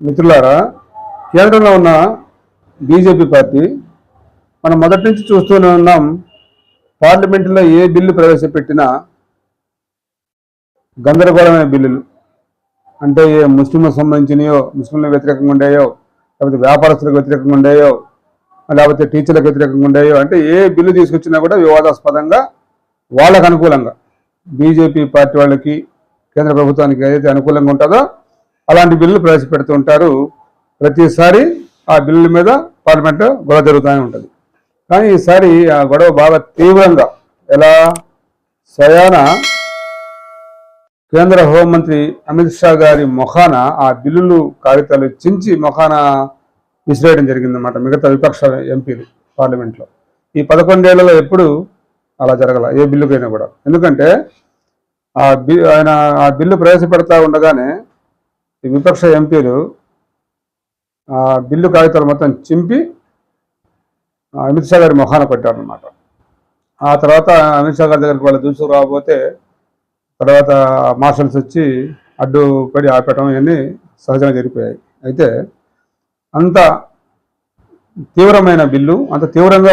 మిత్రులారా కేంద్రంలో ఉన్న బీజేపీ పార్టీ మనం మొదటి నుంచి చూస్తూనే ఉన్నాం పార్లమెంటులో ఏ బిల్లు ప్రవేశపెట్టినా గందరగోళమైన బిల్లులు. అంటే ఏ ముస్లింలకు సంబంధించినయో ముస్లింలకు వ్యతిరేకంగా ఉండేయో లేకపోతే వ్యాపారస్తులకు వ్యతిరేకంగా ఉండేయో లేకపోతే టీచర్లకు వ్యతిరేకంగా ఉండేయో అంటే ఏ బిల్లు తీసుకొచ్చినా కూడా వివాదాస్పదంగా వాళ్ళకు అనుకూలంగా. బీజేపీ పార్టీ వాళ్ళకి కేంద్ర ప్రభుత్వానికి ఏదైతే అనుకూలంగా ఉంటుందో అలాంటి బిల్లులు ప్రవేశపెడుతూ ఉంటారు. ప్రతిసారి ఆ బిల్లుల మీద పార్లమెంట్ గొడవ జరుగుతూనే ఉంటుంది. కానీ ఈసారి ఆ గొడవ బాగా తీవ్రంగా ఎలా? స్వయాన కేంద్ర హోంమంత్రి అమిత్ షా గారి మొఖాన ఆ బిల్లులు కాగితాలు చించి మొఖాన విసిరేయడం జరిగిందన్నమాట మిగతా విపక్ష ఎంపీలు పార్లమెంట్లో. ఈ పదకొండేళ్ళలో ఎప్పుడు అలా జరగల ఏ బిల్లుకైనా కూడా. ఎందుకంటే ఆ బి ఆయన ఆ బిల్లు ప్రవేశపెడతా ఉండగానే విపక్ష ఎంపీలు ఆ బిల్లు కాగితాలు మొత్తం చింపి అమిత్ షా గారి మొహాన కొట్టారనమాట ఆ తర్వాత అమిత్ షా గారి దగ్గరికి వాళ్ళు దూసుకు రాబోతే తర్వాత మార్షల్స్ వచ్చి అడ్డుపడి ఆపేయటం ఇవన్నీ సహజంగా జరిగిపోయాయి. అయితే అంత తీవ్రమైన బిల్లు అంత తీవ్రంగా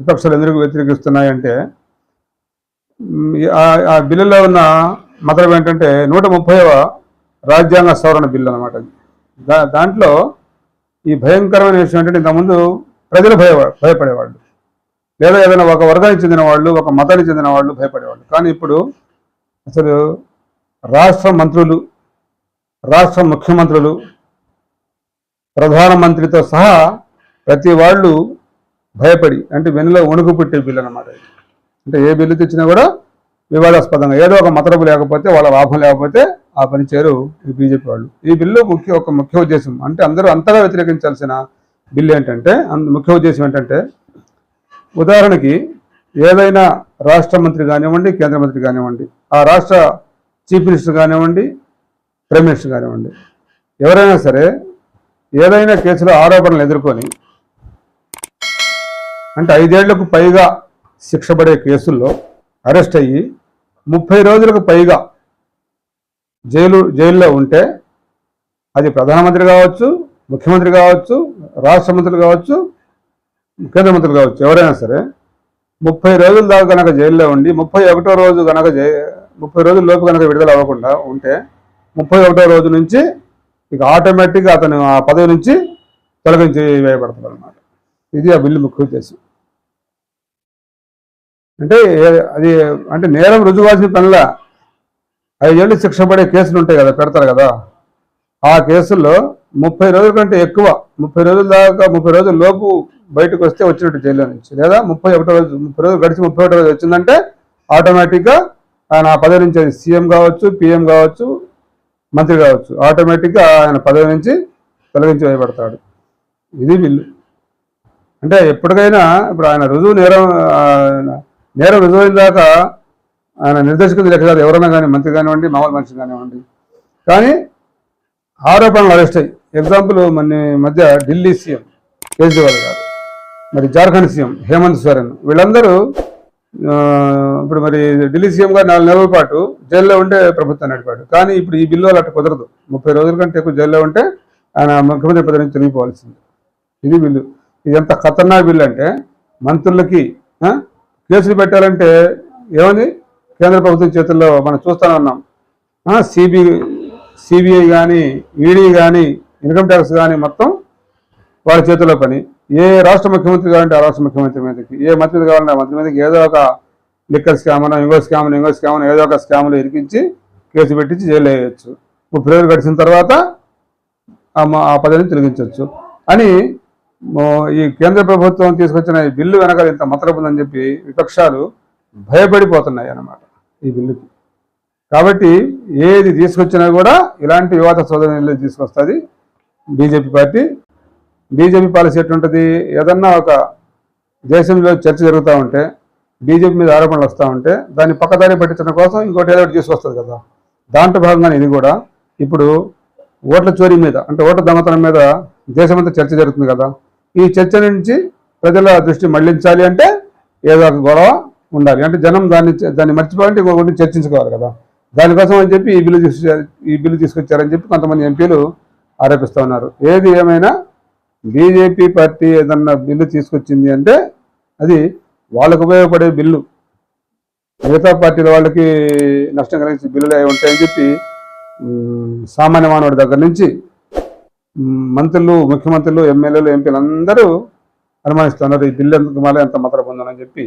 విపక్షాలు ఎందుకు వ్యతిరేకిస్తున్నాయంటే ఆ- ఆ బిల్లులో ఉన్న మతలం ఏంటంటే నూట ముప్పైవ రాజ్యాంగ సవరణ బిల్లు అనమాట దా దాంట్లో ఈ భయంకరమైన విషయం ఏంటంటే ఇంతకుముందు ప్రజలు భయ భయపడేవాళ్ళు. లేదా ఏదైనా ఒక వర్గానికి చెందిన వాళ్ళు ఒక మతానికి చెందిన వాళ్ళు భయపడేవాళ్ళు. కానీ ఇప్పుడు అసలు రాష్ట్ర మంత్రులు రాష్ట్ర ముఖ్యమంత్రులు ప్రధానమంత్రితో సహా ప్రతి వాళ్ళు భయపడి అంటే వెనులో వణుకు పుట్టే బిల్లు అనమాట అంటే ఏ బిల్లు తెచ్చినా కూడా వివాదాస్పదంగా. ఏదో ఒక మతరపు లేకపోతే వాళ్ళ లాభం లేకపోతే ఆ పని చేరు ఈ బీజేపీ వాళ్ళు. ఈ బిల్లు ముఖ్య ఒక ముఖ్య ఉద్దేశం. అంటే అందరూ అంతగా వ్యతిరేకించాల్సిన బిల్లు ఏంటంటే అంద- ముఖ్య ఉద్దేశం ఏంటంటే ఉదాహరణకి ఏదైనా రాష్ట్ర మంత్రి కానివ్వండి కేంద్ర మంత్రి కానివ్వండి ఆ రాష్ట్ర చీఫ్ మినిస్టర్ కానివ్వండి ప్రైమ్ మినిస్టర్ కానివ్వండి ఎవరైనా సరే ఏదైనా కేసులో ఆరోపణలు ఎదుర్కొని అంటే ఐదేళ్ళకు పైగా శిక్ష పడే కేసుల్లో అరెస్ట్ అయ్యి ముప్పై రోజులకు పైగా జైలు జైల్లో ఉంటే అది ప్రధానమంత్రి కావచ్చు ముఖ్యమంత్రి కావచ్చు రాష్ట్ర మంత్రులు కావచ్చు కేంద్ర మంత్రులు కావచ్చు ఎవరైనా సరే ముప్పై రోజుల దాకా కనుక జైల్లో ఉండి ముప్పై ఒకటో రోజు కనుక జై ముప్పై రోజుల లోపు కనుక విడుదల అవ్వకుండా ఉంటే ముప్పై ఒకటో రోజు నుంచి ఇక ఆటోమేటిక్గా అతను ఆ పదవి నుంచి తొలగించి వేయబడతాడు అనమాట ఇది ఆ బిల్లు ముఖ్య ఉద్దేశం. అంటే అది అంటే నేరం రుజువాల్సిన పనిలా ఐదేళ్ళు శిక్ష పడే కేసులు ఉంటాయి కదా పెడతారు కదా. ఆ కేసుల్లో ముప్పై రోజుల కంటే ఎక్కువ ముప్పై రోజుల దాకా ముప్పై రోజుల లోపు బయటకు వస్తే వచ్చినట్టు జైల్లో నుంచి. లేదా ముప్పై ఒకటో రోజు ముప్పై రోజులు గడిచి ముప్పై ఒకటో రోజు వచ్చిందంటే ఆటోమేటిక్గా ఆయన పదవి నుంచి అది సీఎం కావచ్చు పిఎం కావచ్చు మంత్రి కావచ్చు ఆటోమేటిక్గా ఆయన పదవి నుంచి తొలగించి వేయబడతాడు. ఇది బిల్లు అంటే ఎప్పటికైనా ఇప్పుడు ఆయన రుజువు నేరం ఆ, నేరం రుజువైన దాకా ఆయన నిర్దేశకులు లెక్క కాదు. ఎవరైనా కానీ మంత్రి కానివ్వండి మామూలు మనిషి కానివ్వండి. కానీ ఆరోపణలు అరెస్ట్ అయ్యి ఎగ్జాంపుల్ మన మధ్య ఢిల్లీ సీఎం కేజ్రీవాల్ గారు మరి జార్ఖండ్ సీఎం హేమంత్ సోరెన్ వీళ్ళందరూ ఇప్పుడు మరి ఢిల్లీ సీఎం గారు నాలుగు నెలల పాటు జైల్లో ఉంటే ప్రభుత్వం నడిపాడు కానీ ఇప్పుడు ఈ బిల్లు అలా కుదరదు. ముప్పై రోజుల కంటే ఎక్కువ జైల్లో ఉంటే ఆయన ముఖ్యమంత్రి పదవి నుంచి తిరిగిపోవాల్సింది ఇది బిల్లు. ఇది ఎంత ఖతర్నాక్ బిల్లు అంటే మంత్రులకి కేసులు పెట్టాలంటే ఏమని కేంద్ర ప్రభుత్వం చేతుల్లో మనం చూస్తూనే ఉన్నాం. సిబి సిబిఐ కానీ ఈడీ కానీ ఇన్కమ్ ట్యాక్స్ కానీ మొత్తం వాళ్ళ చేతిలో పని. ఏ రాష్ట్ర ముఖ్యమంత్రి కావాలంటే ఆ రాష్ట్ర ముఖ్యమంత్రి మీదకి. ఏ మంత్రి కావాలంటే ఆ మంత్రి మీదకి ఏదో ఒక లిక్కర్ స్కామ్ను ఇంకో స్కామ్ను ఇంకో స్కామ్ను ఏదో ఒక స్కామ్లు ఇరికించి కేసు పెట్టించి జైలు వేయచ్చు. ముప్పై రోజులు గడిచిన తర్వాత ఆ ఆ పదవిని తొలగించవచ్చు అని ఈ కేంద్ర ప్రభుత్వం తీసుకొచ్చిన ఈ బిల్లు వెనకాల ఇంత మతలబు చెప్పి విపక్షాలు భయపడిపోతున్నాయి అన్నమాట ఈ బిల్లుకి. కాబట్టి ఏది తీసుకొచ్చినా కూడా ఇలాంటి వివాద సోదరులు తీసుకొస్తుంది బీజేపీ పార్టీ. బీజేపీ పాలసీ ఎట్లుంటుంది? ఏదన్నా ఒక దేశంలో చర్చ జరుగుతూ ఉంటే బీజేపీ మీద ఆరోపణలు వస్తూ ఉంటే దాన్ని పక్కదారి పట్టించడం కోసం ఇంకోటి ఏదో తీసుకొస్తుంది కదా. దాంట్లో భాగంగానే ఇది కూడా ఇప్పుడు ఓట్ల చోరీ మీద అంటే ఓట్ల దొంగతనం మీద దేశమంతా చర్చ జరుగుతుంది కదా. ఈ చర్చ నుంచి ప్రజల దృష్టి మళ్ళించాలి అంటే ఏదో ఒక గొడవ ఉండాలి. అంటే జనం దాన్ని దాన్ని మర్చిపోవాలంటే ఇంకొకటి చర్చించుకోవాలి కదా. దానికోసం అని చెప్పి ఈ బిల్లు తీసుకొచ్చారు ఈ బిల్లు తీసుకొచ్చారని చెప్పి కొంతమంది ఎంపీలు ఆరోపిస్తూ ఉన్నారు. ఏది ఏమైనా బీజేపీ పార్టీ ఏదన్నా బిల్లు తీసుకొచ్చింది అంటే అది వాళ్ళకు ఉపయోగపడే బిల్లు. మిగతా పార్టీల వాళ్ళకి నష్టం కలిగించే బిల్లులు అవి ఉంటాయని చెప్పి సామాన్య మానవుడి దగ్గర నుంచి మంత్రులు ముఖ్యమంత్రులు ఎమ్మెల్యేలు ఎంపీలు అందరూ అనుమానిస్తున్నారు ఈ బిల్లు ఎందుకు మళ్ళీ ఎంత మాత్రం పొందాలని చెప్పి